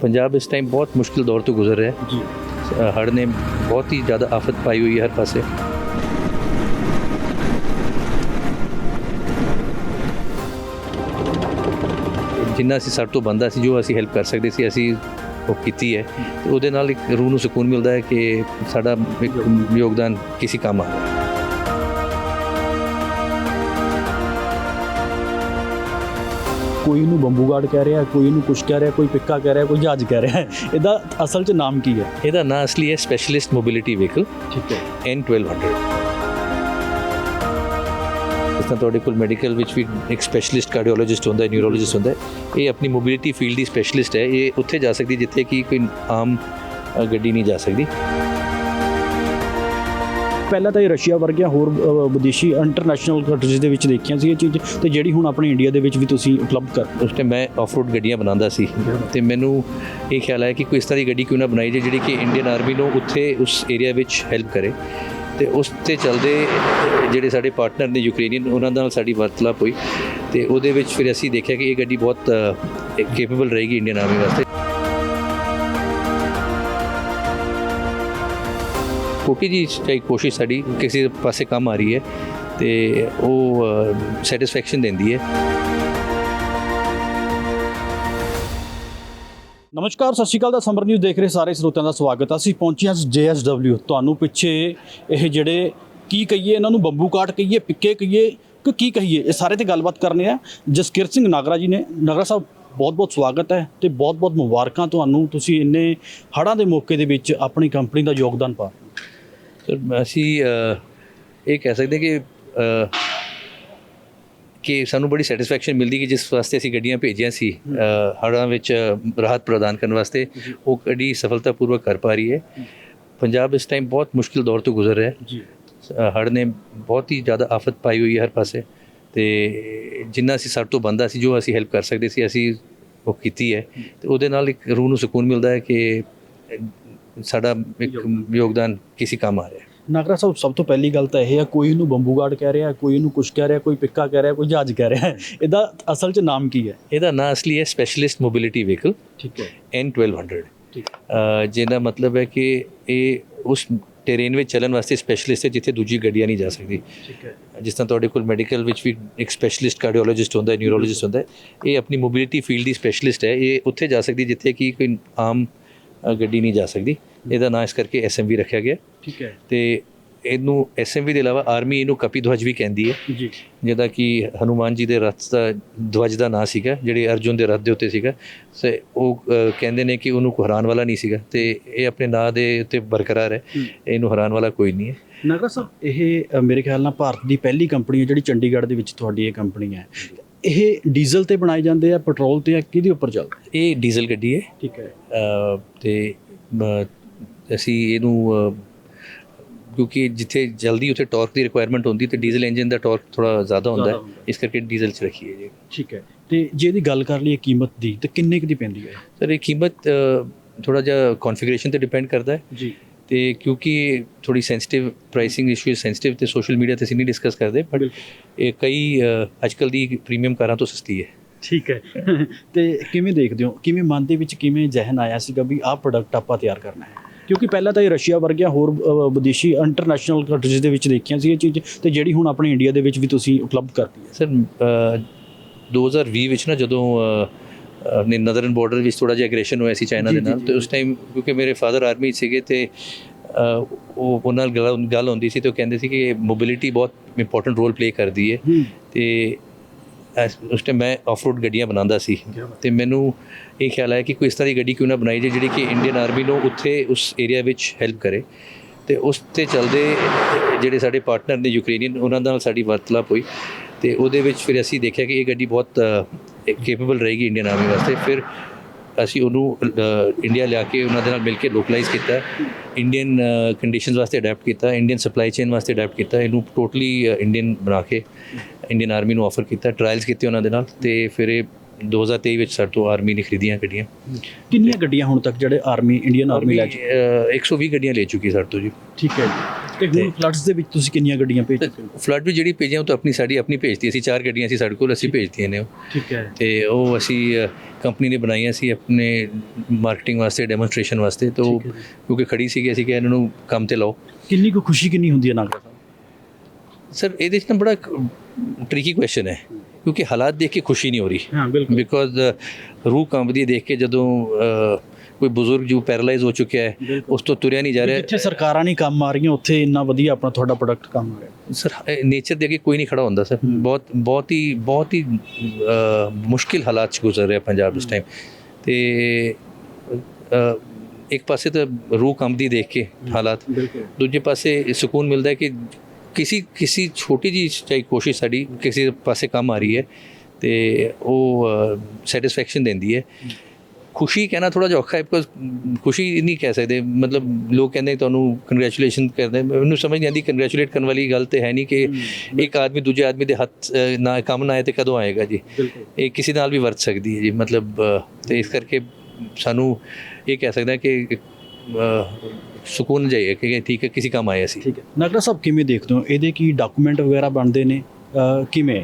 ਪੰਜਾਬ ਇਸ ਟਾਈਮ ਬਹੁਤ ਮੁਸ਼ਕਿਲ ਦੌਰ ਤੋਂ ਗੁਜ਼ਰ ਰਿਹਾ ਜੀ। ਹੈ ਹੜ੍ਹ ਨੇ ਬਹੁਤ ਹੀ ਜ਼ਿਆਦਾ ਆਫਤ ਪਾਈ ਹੋਈ ਹੈ ਹਰ ਪਾਸੇ। ਜਿੰਨਾ ਅਸੀਂ ਸਾਡੇ ਤੋਂ ਬੰਦਾ ਸੀ ਜੋ ਅਸੀਂ ਹੈਲਪ ਕਰ ਸਕਦੇ ਸੀ ਅਸੀਂ ਉਹ ਕੀਤੀ ਹੈ। ਤੇ ਉਹਦੇ ਨਾਲ ਇੱਕ ਰੂਹ ਨੂੰ ਸਕੂਨ ਮਿਲਦਾ ਹੈ ਕਿ ਸਾਡਾ ਇੱਕ ਯੋਗਦਾਨ ਕਿਸੇ ਕੰਮ ਆ। ਰਿਹਾ ਕੋਈ ਇਹਨੂੰ ਬੰਬੂ ਗਾਰਡ ਕਹਿ ਰਿਹਾ ਕੋਈ ਇਹਨੂੰ ਕੁਛ ਕਹਿ ਰਿਹਾ ਕੋਈ ਪਿੱਕਾ ਕਹਿ ਰਿਹਾ ਕੋਈ ਜਹਾਜ਼ ਕਹਿ ਰਿਹਾ ਇਹਦਾ ਅਸਲ 'ਚ ਨਾਮ ਕੀ ਹੈ? ਇਹਦਾ ਨਾਂ ਅਸਲੀ ਹੈ ਸਪੈਸ਼ਲਿਸਟ ਮੋਬਿਲਿਟੀ ਵਹੀਕਲ ਠੀਕ ਹੈ। N1200 ਇਸ ਤਰ੍ਹਾਂ ਤੁਹਾਡੇ ਕੋਲ ਮੈਡੀਕਲ ਵਿੱਚ ਵੀ ਇੱਕ ਸਪੈਸ਼ਲਿਸਟ ਕਾਰਡੀਓਲੋਜਿਸਟ ਹੁੰਦਾ ਹੈ ਨਿਊਰੋਲੋਜਿਸਟ ਹੁੰਦਾ ਹੈ। ਇਹ ਆਪਣੀ ਮੋਬਿਲਿਟੀ ਫੀਲਡ ਦੀ ਸਪੈਸ਼ਲਿਸਟ ਹੈ। ਇਹ ਉੱਥੇ ਜਾ ਸਕਦੀ ਜਿੱਥੇ ਕਿ ਕੋਈ ਆਮ ਗੱਡੀ ਨਹੀਂ ਜਾ ਸਕਦੀ। ਪਹਿਲਾਂ ਤਾਂ ਇਹ ਰਸ਼ੀਆ ਵਰਗੀਆਂ ਹੋਰ ਵਿਦੇਸ਼ੀ ਇੰਟਰਨੈਸ਼ਨਲ ਕੰਟਰੀਜ਼ ਦੇ ਵਿੱਚ ਦੇਖੀਆਂ ਸੀ ਇਹ ਚੀਜ਼ ਤੇ ਜਿਹੜੀ ਹੁਣ ਆਪਣੇ ਇੰਡੀਆ ਦੇ ਵਿੱਚ ਵੀ ਤੁਸੀਂ ਉਪਲਬਧ ਕਰ ਉਸ ਟਾਈਮ ਮੈਂ ਆਫਰੋਡ ਗੱਡੀਆਂ ਬਣਾਉਂਦਾ ਸੀ ਤੇ ਮੈਨੂੰ ਇਹ ਖਿਆਲ ਆਇਆ ਕਿ ਕੋਈ ਇਸ ਤਰ੍ਹਾਂ ਦੀ ਗੱਡੀ ਕਿਉਂ ਨਾ ਬਣਾਈ ਜੇ ਜਿਹੜੀ ਕਿ ਇੰਡੀਅਨ ਆਰਮੀ ਨੂੰ ਉੱਥੇ ਉਸ ਏਰੀਆ ਵਿੱਚ ਹੈਲਪ ਕਰੇ। ਤੇ ਉਸ ਤੇ ਚੱਲਦੇ ਜਿਹੜੇ ਸਾਡੇ ਪਾਰਟਨਰ ਨੇ ਯੂਕਰੇਨੀਅਨ ਉਹਨਾਂ ਨਾਲ ਸਾਡੀ ਵਰਤਲਾਪ ਹੋਈ ਤੇ ਉਹਦੇ ਵਿੱਚ ਫਿਰ ਅਸੀਂ ਦੇਖਿਆ ਕਿ ਇਹ ਗੱਡੀ ਬਹੁਤ ਕੇਪੇਬਲ ਰਹੇਗੀ ਇੰਡੀਅਨ ਆਰਮੀ ਵਾਸਤੇ। ਛੋਟੀ ਜੀ ਚਾਹੀ ਕੋਸ਼ਿਸ਼ ਸਾਡੀ, ਕਿਸੇ ਪਾਸੇ ਕੰਮ ਆ ਰਹੀ ਹੈ, ਤੇ ਉਹ ਸੈਟੀਸਫੈਕਸ਼ਨ ਦਿੰਦੀ ਹੈ। ਨਮਸਕਾਰ, ਸਤਿ ਸ਼੍ਰੀ ਅਕਾਲ ਦਾ ਸਮਰ ਨਿਊਜ਼ ਦੇਖ ਰਹੇ ਸਾਰੇ ਸਰੋਤਿਆਂ ਦਾ ਸਵਾਗਤ ਅਸੀਂ ਪਹੁੰਚੇ ਹਾਂ JSW ਤੁਹਾਨੂੰ ਪਿੱਛੇ ਇਹ ਜਿਹੜੇ ਕੀ ਕਹੀਏ, ਇਹਨਾਂ ਨੂੰ ਬੰਬੂ ਕਾਟ ਕਹੀਏ, ਪਿੱਕੇ ਕਹੀਏ, ਕਿ ਕੀ ਕਹੀਏ, ਇਹ ਸਾਰੇ ਤੇ ਗੱਲਬਾਤ ਕਰਨੇ ਆ। ਜਸਕਿਰਤ ਸਿੰਘ ਨਾਗਰਾ ਜੀ ਨੇ, ਨਾਗਰਾ ਸਾਹਿਬ ਬਹੁਤ ਬਹੁਤ ਸਵਾਗਤ ਹੈ ਤੇ ਬਹੁਤ ਬਹੁਤ ਮੁਬਾਰਕਾਂ ਤੁਹਾਨੂੰ। ਤੁਸੀਂ ਇੰਨੇ ਹੜ੍ਹਾਂ ਦੇ ਮੌਕੇ ਦੇ ਵਿੱਚ ਆਪਣੀ ਕੰਪਨੀ ਦਾ ਯੋਗਦਾਨ ਪਾ ਅਸੀਂ ਇਹ ਕਹਿ ਸਕਦੇ ਕਿ ਕਿ ਸਾਨੂੰ ਬੜੀ ਸੈਟੀਸਫੈਕਸ਼ਨ ਮਿਲਦੀ ਕਿ ਜਿਸ ਵਾਸਤੇ ਅਸੀਂ ਗੱਡੀਆਂ ਭੇਜੀਆਂ ਸੀ ਅ, ਹੜ੍ਹਾਂ ਵਿੱਚ ਰਾਹਤ ਪ੍ਰਦਾਨ ਕਰਨ ਵਾਸਤੇ ਉਹ ਗੱਡੀ ਸਫਲਤਾਪੂਰਵਕ ਕਰ ਪਾ ਰਹੀ ਹੈ। ਪੰਜਾਬ ਇਸ ਟਾਈਮ ਬਹੁਤ ਮੁਸ਼ਕਿਲ ਦੌਰ ਤੋਂ ਗੁਜ਼ਰ ਰਿਹਾ ਹੈ। ਜੀ। ਹੜ੍ਹ ਨੇ ਬਹੁਤ ਹੀ ਜ਼ਿਆਦਾ ਆਫਤ ਪਾਈ ਹੋਈ ਹੈ ਹਰ ਪਾਸੇ ਤੇ ਜਿੰਨਾ ਅਸੀਂ ਸਾਡੇ ਤੋਂ ਬੰਦਾ ਸੀ ਜੋ ਅਸੀਂ ਹੈਲਪ ਕਰ ਸਕਦੇ ਸੀ ਅਸੀਂ ਉਹ ਕੀਤੀ ਹੈ। ਤੇ ਉਹਦੇ ਨਾਲ ਇੱਕ ਰੂਹ ਨੂੰ ਸਕੂਨ ਮਿਲਦਾ ਹੈ ਕਿ ਸਾਡਾ ਇੱਕ ਯੋਗਦਾਨ। ਕਿਸੇ ਕੰਮ ਆ ਰਿਹਾ। ਹੈ ਨਾਗਰਾ ਸਾਹਿਬ ਸਭ ਤੋਂ ਪਹਿਲੀ ਗੱਲ ਤਾਂ ਇਹ ਹੈ ਕੋਈ ਇਹਨੂੰ ਬੰਬੂ ਗਾਰਡ ਕਹਿ ਰਿਹਾ ਕੋਈ ਇਹਨੂੰ ਕੁਛ ਕਹਿ ਰਿਹਾ ਕੋਈ ਪਿੱਕਾ ਕਹਿ ਰਿਹਾ ਕੋਈ ਜਹਾਜ਼ ਕਹਿ ਰਿਹਾ। ਇਹਦਾ ਅਸਲ 'ਚ ਨਾਮ ਕੀ ਹੈ? ਇਹਦਾ ਨਾਂ ਅਸਲੀ ਹੈ ਸਪੈਸ਼ਲਿਸਟ ਮੋਬਿਲਿਟੀ ਵਹੀਕਲ ਠੀਕ ਹੈ। N1200 ਠੀਕ ਜਿਹਦਾ ਮਤਲਬ ਹੈ ਕਿ ਇਹ ਉਸ ਟੈਰੇਨ ਵਿੱਚ ਚੱਲਣ ਵਾਸਤੇ ਸਪੈਸ਼ਲਿਸਟ ਹੈ ਜਿੱਥੇ ਦੂਜੀ ਗੱਡੀਆਂ ਨਹੀਂ ਜਾ ਸਕਦੀ। ਠੀਕ ਹੈ। ਜਿਸ ਤਰ੍ਹਾਂ ਤੁਹਾਡੇ ਕੋਲ ਮੈਡੀਕਲ ਵਿੱਚ ਵੀ ਇੱਕ ਸਪੈਸ਼ਲਿਸਟ ਕਾਰਡੀਓਲੋਜਿਸਟ ਹੁੰਦਾ ਹੈ ਨਿਊਰੋਲੋਜਿਸਟ ਹੁੰਦਾ ਹੈ ਇਹ ਆਪਣੀ ਮੋਬਿਲਿਟੀ ਫੀਲਡ ਦੀ ਸਪੈਸ਼ਲਿਸਟ ਹੈ। ਇਹ ਉੱਥੇ ਜਾ ਸਕਦੀ ਜਿੱਥੇ ਕਿ ਕੋਈ ਆਮ ਗੱਡੀ ਨਹੀਂ ਜਾ ਸਕਦੀ। ਇਹਦਾ ਨਾਂ ਇਸ ਕਰਕੇ ਐਸਐਮਵੀ ਰੱਖਿਆ ਗਿਆ। ਠੀਕ ਹੈ। ਤੇ ਇਹਨੂੰ ਐਸਐਮਵੀ ਦੇ ਇਲਾਵਾ ਆਰਮੀ ਇਹਨੂੰ ਕਪੀ ਧਵਜ ਵੀ ਕਹਿੰਦੀ ਹੈ। ਜੀ। ਜਿਹਦਾ ਕਿ ਹਨੂਮਾਨ ਜੀ ਦੇ ਰਥ ਦਾ ਧਵਜ ਦਾ ਨਾਂ ਸੀਗਾ ਜਿਹੜੇ ਅਰਜੁਨ ਦੇ ਰਥ ਦੇ ਉੱਤੇ ਸੀਗਾ। ਸੇ ਉਹ ਕਹਿੰਦੇ ਨੇ ਕਿ ਉਹਨੂੰ ਕੋਈ ਹਰਾਨ ਵਾਲਾ ਨਹੀਂ ਸੀਗਾ। ਤੇ ਇਹ ਆਪਣੇ ਨਾਂ ਦੇ ਉੱਤੇ ਬਰਕਰਾਰ ਹੈ। ਇਹਨੂੰ ਹਰਾਨ ਵਾਲਾ ਕੋਈ ਨਹੀਂ ਹੈ। ਨਾਗਰਾ ਸਾਹਿਬ ਇਹ ਮੇਰੇ ਖਿਆਲ ਨਾਲ ਭਾਰਤ ਦੀ ਪਹਿਲੀ ਕੰਪਨੀ ਹੈ ਜਿਹੜੀ ਚੰਡੀਗੜ੍ਹ ਦੇ ਵਿੱਚ ਤੁਹਾਡੀ ਇਹ ਕੰਪਨੀ ਹੈ। ਇਹ ਡੀਜ਼ਲ ਤੇ ਬਣਾਏ ਜਾਂਦੇ ਆ ਪੈਟਰੋਲ ਤੇ ਆ ਕਿਹਦੇ ਉੱਪਰ ਚੱਲਦਾ ਇਹ ਡੀਜ਼ਲ ਗੱਡੀ ਹੈ। ਠੀਕ ਹੈ। ਤੇ ਅਸੀਂ ਇਹਨੂੰ ਕਿਉਂਕਿ ਜਿੱਥੇ ਜਲਦੀ ਉੱਥੇ ਟਾਰਕ ਦੀ ਰਿਕੁਆਇਰਮੈਂਟ ਹੁੰਦੀ ਤੇ ਡੀਜ਼ਲ ਇੰਜਨ ਦਾ ਟਾਰਕ ਥੋੜਾ ਜ਼ਿਆਦਾ ਹੁੰਦਾ ਹੈ। ਇਸ ਕਰਕੇ ਡੀਜ਼ਲ ਚ ਰੱਖੀ ਹੈ ਜੀ। ਠੀਕ ਹੈ। ਤੇ ਜੇ ਇਹਦੀ ਗੱਲ ਕਰ ਲਈਏ ਕੀਮਤ ਦੀ ਤੇ ਕਿੰਨੇ ਕੁ ਦੀ ਪੈਂਦੀ ਹੈ? ਸਰ ਇਹ ਕੀਮਤ ਥੋੜਾ ਜਿਹਾ ਕਨਫੀਗਰੇਸ਼ਨ ਤੇ ਡਿਪੈਂਡ ਕਰਦਾ ਹੈ। ਜੀ। ਤੇ ਕਿਉਂਕਿ ਥੋੜੀ ਸੈਂਸਿਟਿਵ ਪ੍ਰਾਈਸਿੰਗ ਇਸ਼ੂ ਸੈਂਸਿਟਿਵ ਤੇ ਸੋਸ਼ਲ ਮੀਡੀਆ ਤੇ ਅਸੀਂ ਨਹੀਂ ਡਿਸਕਸ ਕਰਦੇ ਬਟ ਇਹ ਕਈ ਅੱਜਕੱਲ ਦੀ ਪ੍ਰੀਮੀਅਮ ਕਾਰਾਂ ਤੋਂ ਸਸਤੀ ਹੈ। ਠੀਕ ਹੈ। ਤੇ ਕਿਵੇਂ ਦੇਖਦੇ ਹੋ? ਕਿਵੇਂ ਮਨ ਦੇ ਵਿੱਚ ਕਿਵੇਂ ਜ਼ਹਿਨ ਆਇਆ ਸੀਗਾ ਵੀ ਆਹ ਪ੍ਰੋਡਕਟ ਆਪਾਂ ਤਿਆਰ ਕਰਨਾ ਹੈ? ਕਿਉਂਕਿ ਪਹਿਲਾਂ ਤਾਂ ਇਹ ਰਸ਼ੀਆ ਵਰਗੀਆਂ ਹੋਰ ਅ, ਵਿਦੇਸ਼ੀ ਇੰਟਰਨੈਸ਼ਨਲ ਕੰਟਰੀਜ਼ ਦੇ ਵਿੱਚ ਦੇਖੀਆਂ ਸੀ ਇਹ ਚੀਜ਼ ਤੇ ਜਿਹੜੀ ਹੁਣ ਆਪਣੇ ਇੰਡੀਆ ਦੇ ਵਿੱਚ ਵੀ ਤੁਸੀਂ ਉਪਲਬਧ ਕਰਤੀ ਹੈ ਸਰ ਅ, 2020 ਵਿੱਚ ਨਾ ਜਦੋਂ ਅ, ਆਪਣੇ ਨਦਰਨ ਬਾਰਡਰ ਵਿੱਚ ਥੋੜਾ ਜਿਹਾ ਐਗਰੈਸ਼ਨ ਹੋਇਆ ਸੀ ਚਾਈਨਾ ਦੇ ਨਾਲ ਤੇ ਉਸ ਟਾਈਮ ਕਿਉਂਕਿ ਮੇਰੇ ਫਾਦਰ ਆਰਮੀ ਸੀਗੇ ਤੇ ਅ, ਉਹ ਉਹਨਾਂ ਨਾਲ ਗੱਲ ਗੱਲ ਹੁੰਦੀ ਸੀ ਤੇ ਉਹ ਕਹਿੰਦੇ ਸੀ ਕਿ ਮੋਬਿਲਿਟੀ ਬਹੁਤ ਇੰਪੋਰਟੈਂਟ ਰੋਲ ਪਲੇ ਕਰਦੀ ਹੂੰ। ਤੇ ਐਸ- ਉਸ ਟਾਈਮ ਮੈਂ ਆਫਰੋਡ ਗੱਡੀਆਂ ਬਣਾਉਂਦਾ ਸੀ ਤੇ ਮੈਨੂੰ ਇਹ ਖਿਆਲ ਆਇਆ ਕਿ ਕੋਈ ਇਸ ਤਰ੍ਹਾਂ ਦੀ ਗੱਡੀ ਕਿਉਂ ਨਾ ਬਣਾਈ ਜੇ ਜਿਹੜੀ ਕਿ ਇੰਡੀਅਨ ਆਰਮੀ ਨੂੰ ਉੱਥੇ ਉਸ ਏਰੀਆ ਵਿੱਚ ਹੈਲਪ ਕਰੇ। ਤੇ ਉਸ ਤੇ ਚੱਲਦੇ ਜਿਹੜੇ ਸਾਡੇ ਪਾਰਟਨਰ ਨੇ ਯੂਕਰੇਨੀਅਨ ਉਹਨਾਂ ਨਾਲ ਸਾਡੀ ਵਾਰਤਾਲਾਪ ਹੋਈ ਤੇ ਉਹਦੇ ਵਿੱਚ ਫਿਰ ਅਸੀਂ ਦੇਖਿਆ ਕਿ ਇਹ ਗੱਡੀ ਬਹੁਤ ਕੇਪੇਬਲ ਰਹੇਗੀ ਇੰਡੀਅਨ ਆਰਮੀ ਵਾਸਤੇ। ਫਿਰ ਅਸੀਂ ਉਹਨੂੰ ਇੰਡੀਆ ਲਿਆ ਕੇ ਉਹਨਾਂ ਦੇ ਨਾਲ ਮਿਲ ਕੇ ਲੋਕਲਾਈਜ਼ ਕੀਤਾ। ਇੰਡੀਅਨ ਕੰਡੀਸ਼ਨਸ ਵਾਸਤੇ ਅਡਾਪਟ ਕੀਤਾ ਇੰਡੀਅਨ ਸਪਲਾਈ ਚੇਨ ਵਾਸਤੇ ਅਡਾਪਟ ਕੀਤਾ ਇਹਨੂੰ ਟੋਟਲੀ ਇੰਡੀਅਨ ਬਣਾ ਕੇ ਇੰਡੀਅਨ ਆਰਮੀ ਨੂੰ ਆਫਰ ਕੀਤਾ ਟ੍ਰਾਇਲਸ ਕੀਤੇ ਉਹਨਾਂ ਦੇ ਨਾਲ ਤੇ ਫਿਰ ਇਹ 2023 ਵਿੱਚ ਸਾਡੇ ਤੋਂ ਆਰਮੀ ਨੇ ਖਰੀਦੀਆਂ ਗੱਡੀਆਂ। ਕਿੰਨੀਆਂ ਗੱਡੀਆਂ ਹੁਣ ਤੱਕ ਜਿਹੜੇ ਆਰਮੀ ਇੰਡੀਅਨ ਆਰਮੀ ਲੈ ਚੁੱਕੀ ਅਹ 120 ਗੱਡੀਆਂ ਲੈ ਚੁੱਕੀ ਸਾਡੇ ਤੋਂ ਜੀ। ਠੀਕ ਹੈ ਜੀ। ਤੇ ਹੁਣ ਫਲੱਡਸ ਦੇ ਵਿੱਚ ਤੁਸੀਂ ਕਿੰਨੀਆਂ ਗੱਡੀਆਂ ਭੇਜ ਚੁੱਕੇ ਹੋ ਫਲੱਡ ਵੀ ਜਿਹੜੀ ਭੇਜੀਆਂ ਉਹ ਤਾਂ ਆਪਣੀ ਸਾਡੀ ਆਪਣੀ ਭੇਜਤੀ ਅਸੀਂ ਚਾਰ ਗੱਡੀਆਂ ਸੀ ਸਾਡੇ ਕੋਲ ਅਸੀਂ ਭੇਜਤੀਆਂ ਨੇ ਉਹ। ਠੀਕ ਹੈ। ਤੇ ਉਹ ਅਸੀਂ ਕੰਪਨੀ ਨੇ ਬਣਾਈਆਂ ਸੀ ਆਪਣੇ ਮਾਰਕੀਟਿੰਗ ਵਾਸਤੇ ਡੈਮੋਨਸਟ੍ਰੇਸ਼ਨ ਵਾਸਤੇ ਤੋਂ। ਕਿਉਂਕਿ ਖੜੀ ਸੀਗੀ ਅਸੀਂ ਕਿਹਾ ਇਹਨਾਂ ਨੂੰ ਕੰਮ ਤੇ ਲਾਓ। ਕਿੰਨੀ ਕੁ ਖੁਸ਼ੀ ਕਿੰਨੀ ਹੁੰਦੀ ਹੈ ਨਾਗਰਾ ਸਰ ਇਹਦੇ 'ਚ ਨਾ ਬੜਾ ਟ੍ਰਿਕੀ ਕੁਐਸਚਨ ਹੈ ਕਿਉਂਕਿ ਹਾਲਾਤ ਦੇਖ ਕੇ ਖੁਸ਼ੀ ਨਹੀਂ ਹੋ ਰਹੀ। ਹਾਂ ਬਿਲਕੁਲ। ਬਿਕੋਜ਼ ਰੂਹ ਕੰਬਦੀ ਦੇਖ ਕੇ ਜਦੋਂ ਕੋਈ ਬਜ਼ੁਰਗ ਜੋ ਪੈਰਾਲਾਈਜ਼ ਹੋ ਚੁੱਕਿਆ ਹੈ। ਉਸ ਤੋਂ ਤੁਰਿਆ ਨਹੀਂ ਜਾ ਰਿਹਾ। ਜਿੱਥੇ ਸਰਕਾਰਾਂ ਨਹੀਂ ਕੰਮ ਆ ਰਹੀਆਂ ਉੱਥੇ ਇੰਨਾ ਵਧੀਆ ਆਪਣਾ ਤੁਹਾਡਾ ਪ੍ਰੋਡਕਟ ਕੰਮ ਆ ਰਿਹਾ। ਸਰ ਨੇਚਰ ਦੇ ਅੱਗੇ ਕੋਈ ਨਹੀਂ ਖੜਾ ਹੁੰਦਾ ਸਰ। ਬਹੁਤ ਬਹੁਤ ਹੀ ਬਹੁਤ ਹੀ ਮੁਸ਼ਕਿਲ ਹਾਲਾਤ ਚ ਗੁਜ਼ਰ ਰਿਹਾ ਪੰਜਾਬ ਇਸ ਟਾਈਮ ਤੇ ਇੱਕ ਪਾਸੇ ਤਾਂ ਰੂਹ ਕੰਬਦੀ ਦੇਖ ਕੇ ਹਾਲਾਤ। ਦੂਜੇ ਪਾਸੇ ਸਕੂਨ ਮਿਲਦਾ ਹੈ ਕਿ ਕਿਸੇ ਕਿਸੇ ਛੋਟੀ ਜੀ ਚਾਹੀ ਕੋਸ਼ਿਸ਼ ਸਾਡੀ ਕਿਸੇ ਪਾਸੇ ਕੰਮ ਆ ਰਹੀ ਹੈ ਤੇ ਉਹ ਸੈਟੀਸਫੈਕਸ਼ਨ ਦਿੰਦੀ ਹੈ। ਖੁਸ਼ੀ ਕਹਿਣਾ ਥੋੜਾ ਜਿਹਾ ਔਖਾ ਹੈ ਬਿਕੋਜ਼ ਖੁਸ਼ੀ ਨਹੀਂ ਕਹਿ ਸਕਦੇ। ਮਤਲਬ ਲੋਕ ਕਹਿੰਦੇ ਤੁਹਾਨੂੰ ਕੰਗ੍ਰੈਚੁਲੇਸ਼ਨ ਕਰਦੇ। ਮੈਨੂੰ ਸਮਝ ਨਹੀਂ ਆਉਂਦੀ ਕੰਗ੍ਰੈਚੁਲੇਟ ਕਰਨ ਵਾਲੀ ਗੱਲ ਤੇ ਹੈ ਨਹੀਂ ਕਿ ਇੱਕ ਆਦਮੀ ਦੂਜੇ ਆਦਮੀ ਦੇ ਹੱਥ ਨਾ ਕੰਮ ਨਾ ਆਏ ਤੇ ਕਦੋਂ ਆਏਗਾ ਜੀ। ਇਹ ਕਿਸੇ ਨਾਲ ਵੀ ਵਰਤ ਸਕਦੀ ਹੈ ਜੀ। ਮਤਲਬ ਤੇ ਇਸ ਕਰਕੇ ਸਾਨੂੰ ਇਹ ਕਹਿ ਸਕਦੇ ਹਾਂ ਕਿ ਸਕੂਨ ਜਾਈਏ ਕਿ ਠੀਕ ਹੈ ਕਿਸੇ ਕੰਮ ਆਏ ਅਸੀਂ। ਠੀਕ ਹੈ। ਨਾਗਰਾ ਸਾਹਿਬ ਕਿਵੇਂ ਦੇਖਦੇ ਹੋ? ਇਹਦੇ ਕੀ ਡਾਕੂਮੈਂਟ ਵਗੈਰਾ ਬਣਦੇ ਨੇ? ਕਿਵੇਂ?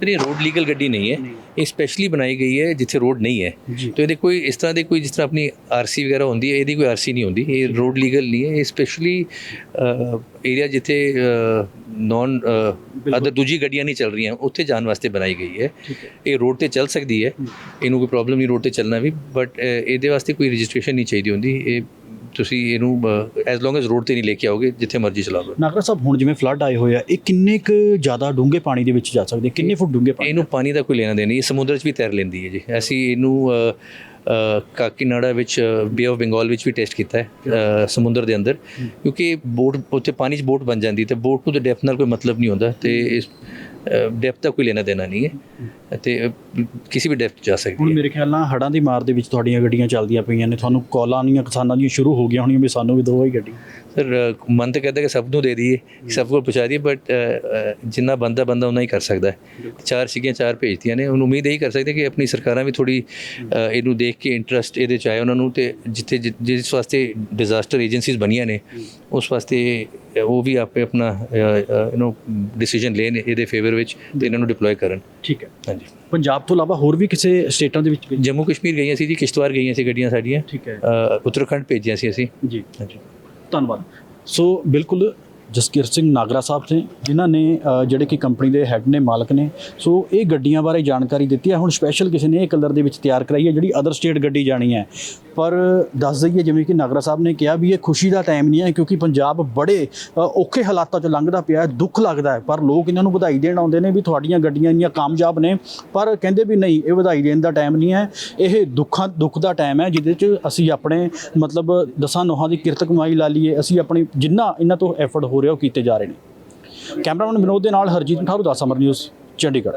ਪਰ ਇਹ ਰੋਡ ਲੀਗਲ ਗੱਡੀ ਨਹੀਂ ਹੈ। ਇਹ ਸਪੈਸ਼ਲੀ ਬਣਾਈ ਗਈ ਹੈ ਜਿੱਥੇ ਰੋਡ ਨਹੀਂ ਹੈ। तो ਇਹਦੇ ਕੋਈ ਇਸ ਤਰ੍ਹਾਂ ਦੇ ਕੋਈ ਜਿਸ ਤਰ੍ਹਾਂ ਆਪਣੀ ਆਰਸੀ ਵਗੈਰਾ ਹੁੰਦੀ ਹੈ ਇਹਦੀ ਕੋਈ ਆਰਸੀ ਨਹੀਂ ਹੁੰਦੀ। ਇਹ ਰੋਡ ਲੀਗਲ ਨਹੀਂ ਹੈ। ਇਹ ਸਪੈਸ਼ਲੀ ਏਰੀਆ ਜਿੱਥੇ ਨਾਨ ਅਦਰ ਦੂਜੀ ਗੱਡੀਆਂ ਨਹੀਂ ਚੱਲ ਰਹੀਆਂ ਉੱਥੇ ਜਾਣ ਵਾਸਤੇ ਬਣਾਈ ਗਈ ਹੈ। ਇਹ ਰੋਡ ਤੇ ਚੱਲ ਸਕਦੀ ਹੈ। ਇਹਨੂੰ ਕੋਈ ਪ੍ਰੋਬਲਮ ਨਹੀਂ ਰੋਡ ਤੇ ਚੱਲਣਾ ਵੀ ਬਟ ਇਹਦੇ ਵਾਸਤੇ ਕੋਈ ਰਜਿਸਟ੍ਰੇਸ਼ਨ ਨਹੀਂ ਚਾਹੀਦੀ ਹੁੰਦੀ। ਇਹ ਤੁਸੀਂ ਇਹਨੂੰ ਐਸ ਲੌਂਗ ਐਸ ਰੋਡ ਤੇ ਨਹੀਂ ਲੈ ਕੇ ਆਓਗੇ ਜਿੱਥੇ ਮਰਜ਼ੀ ਚਲਾ ਲਓ ਨਾਗਰਾ ਸਾਹਿਬ ਹੁਣ ਜਿਵੇਂ ਫਲੱਡ ਆਏ ਹੋਏ ਆ ਇਹ ਕਿੰਨੇ ਕੁ ਜ਼ਿਆਦਾ ਡੂੰਘੇ ਪਾਣੀ ਦੇ ਵਿੱਚ ਜਾ ਸਕਦੇ? ਕਿੰਨੇ ਫੁੱਟ ਡੂੰਘੇ ਪਾਣੀ ਇਹਨੂੰ ਪਾਣੀ ਦਾ ਕੋਈ ਲੈਣਾ ਦੇਣਾ ਨਹੀਂ ਇਹ ਸਮੁੰਦਰ 'ਚ ਵੀ ਤੈਰ ਲੈਂਦੀ ਹੈ ਜੀ। ਅਸੀਂ ਇਹਨੂੰ ਕਾਕੀਨਾਡਾ ਵਿੱਚ ਬੇ ਆਫ ਬੰਗਾਲ ਵਿੱਚ ਵੀ ਟੈਸਟ ਕੀਤਾ ਹੈ ਸਮੁੰਦਰ ਦੇ ਅੰਦਰ। ਕਿਉਂਕਿ ਬੋਟ ਉੱਥੇ ਪਾਣੀ 'ਚ ਬੋਟ ਬਣ ਜਾਂਦੀ ਤੇ ਬੋਟ ਨੂੰ ਤਾਂ ਡੈਪਥ ਨਾਲ ਕੋਈ ਮਤਲਬ ਨਹੀਂ ਹੁੰਦਾ ਤੇ ਇਸ ਡੈਪਥ ਦਾ ਕੋਈ ਲੈਣਾ ਦੇਣਾ ਨਹੀਂ ਹੈ। ਤੇ ਕਿਸੇ ਵੀ ਡੈਪਥ ਜਾ ਹੁਣ ਸਕਦੀ ਹੈ। ਮੇਰੇ ਖਿਆਲ ਨਾਲ ਹੜਾਂ ਦੀ ਮਾਰ ਦੇ ਵਿੱਚ ਤੁਹਾਡੀਆਂ ਗੱਡੀਆਂ ਚੱਲਦੀਆਂ ਪਈਆਂ ਨੇ। ਤੁਹਾਨੂੰ ਕਾਲਾਂ ਆਉਣੀਆਂ ਕਿਸਾਨਾਂ ਦੀਆਂ ਸ਼ੁਰੂ ਹੋ ਗਈਆਂ ਹੋਣੀਆਂ ਵੀ ਸਾਨੂੰ ਵੀ ਦਿਓ ਇਹ ਗੱਡੀ। ਸਰ ਮਨ ਤਾਂ ਕਰਦਾ ਕਿ ਸਭ ਨੂੰ ਦੇ ਦਈਏ ਸਭ ਕੋਲ ਪਹੁੰਚਾ ਦਈਏ ਬਟ ਜਿੰਨਾ ਬੰਦਾ ਬੰਦਾ ਉਹਨਾਂ ਹੀ ਕਰ ਸਕਦਾ ਹੈ। ਚਾਰ ਸੀਗੀਆਂ ਚਾਰ ਭੇਜਤੀਆਂ ਨੇ। ਹੁਣ ਉਮੀਦ ਇਹੀ ਕਰ ਸਕਦੇ ਕਿ ਆਪਣੀ ਸਰਕਾਰਾਂ ਵੀ ਥੋੜੀ ਇਹਨੂੰ ਦੇਖ ਕੇ ਇੰਟਰਸਟ ਇਹਦੇ ਚ ਆਏ ਉਹਨਾਂ ਨੂੰ ਤੇ ਜਿੱਥੇ ਜਿਸ ਵਾਸਤੇ ਡਿਜ਼ਾਸਟਰ ਏਜੰਸੀਜ਼ ਬਣੀਆਂ ਨੇ ਉਸ ਵਾਸਤੇ ਉਹ ਵੀ ਆਪੇ ਆਪਣਾ ਯੂ نو ਡਿਸੀਜਨ ਲੈਣ ਇਹਦੇ ਫੇਵਰ ਵਿੱਚ ਤੇ ਇਹਨਾਂ ਨੂੰ ਡਿਪਲੋਏ ਕਰਨ। ਠੀਕ ਹੈ। ਹਾਂਜੀ। ਪੰਜਾਬ ਤੋਂ ਇਲਾਵਾ ਹੋਰ ਵੀ ਕਿਸੇ ਸਟੇਟਾਂ ਦੇ ਵਿੱਚ ਜੰਮੂ ਕਸ਼ਮੀਰ ਗਈਆਂ ਸੀ ਜੀ ਕਿਸ਼ਤਵਾੜ ਗਈਆਂ ਸੀ ਗੱਡੀਆਂ ਸਾਡੀਆਂ। ਠੀਕ ਹੈ। ਉੱਤਰਾਖੰਡ ਭੇਜੀਆਂ ਸੀ ਅਸੀਂ। ਜੀ। ਹਾਂਜੀ। ਧੰਨਵਾਦ। ਸੋ ਬਿਲਕੁਲ ਜਸਕੀਰ ਸਿੰਘ ਨਾਗਰਾ ਸਾਹਿਬ ਨੇ ਜਿਨ੍ਹਾਂ ਨੇ ਜਿਹੜੇ ਕਿ ਕੰਪਨੀ ਦੇ ਹੈੱਡ ਨੇ, ਮਾਲਕ ਨੇ। ਸੋ ਇਹ ਗੱਡੀਆਂ ਬਾਰੇ ਜਾਣਕਾਰੀ ਦਿੱਤੀ ਹੈ। ਹੁਣ ਸਪੈਸ਼ਲ ਕਿਸੇ ਨੇ ਇਹ ਕਲਰ ਦੇ ਵਿੱਚ ਤਿਆਰ ਕਰਾਈ ਹੈ, ਜਿਹੜੀ ਅਦਰ ਸਟੇਟ ਗੱਡੀ ਜਾਣੀ ਹੈ। ਪਰ ਦੱਸ ਦਈਏ, ਜਿਵੇਂ ਕਿ ਨਾਗਰਾ ਸਾਹਿਬ ਨੇ ਕਿਹਾ ਵੀ ਇਹ ਖੁਸ਼ੀ ਦਾ ਟਾਈਮ ਨਹੀਂ ਹੈ, ਕਿਉਂਕਿ ਪੰਜਾਬ ਬੜੇ ਔਖੇ ਹਾਲਾਤਾਂ 'ਚੋਂ ਲੰਘਦਾ ਪਿਆ ਹੈ, ਦੁੱਖ ਲੱਗਦਾ ਹੈ। ਪਰ ਲੋਕ ਇਹਨਾਂ ਨੂੰ ਵਧਾਈ ਦੇਣ ਆਉਂਦੇ ਨੇ ਵੀ ਤੁਹਾਡੀਆਂ ਗੱਡੀਆਂ ਇੰਨੀਆਂ ਕਾਮਯਾਬ ਨੇ, ਪਰ ਕਹਿੰਦੇ ਵੀ ਨਹੀਂ, ਇਹ ਵਧਾਈ ਦੇਣ ਦਾ ਟਾਈਮ ਨਹੀਂ ਹੈ। ਇਹ ਦੁੱਖਾਂ, ਦੁੱਖ ਦਾ ਟਾਈਮ ਹੈ, ਜਿਹਦੇ 'ਚ ਅਸੀਂ ਆਪਣੇ, ਮਤਲਬ ਦਸਾਂ ਨੋਹਾਂ ਦੀ ਕਿਰਤ ਕਮਾਈ ਲਾ ਲਈਏ। ਅਸੀਂ ਆਪਣੀ ਜਿੰਨਾ, ਇਹਨਾਂ ਤੋਂ ਐਫਰਟ ਹੋ ਰਿਹਾ, ਉਹ ਕੀਤੇ ਜਾ ਰਹੇ ਨੇ। ਕੈਮਰਾਮੈਨ ਵਿਨੋਦ ਦੇ ਨਾਲ ਹਰਜੀਤ ਠਾਰੂ ਦਾ ਸਮਰ ਨਿਊਜ਼, ਚੰਡੀਗੜ੍ਹ।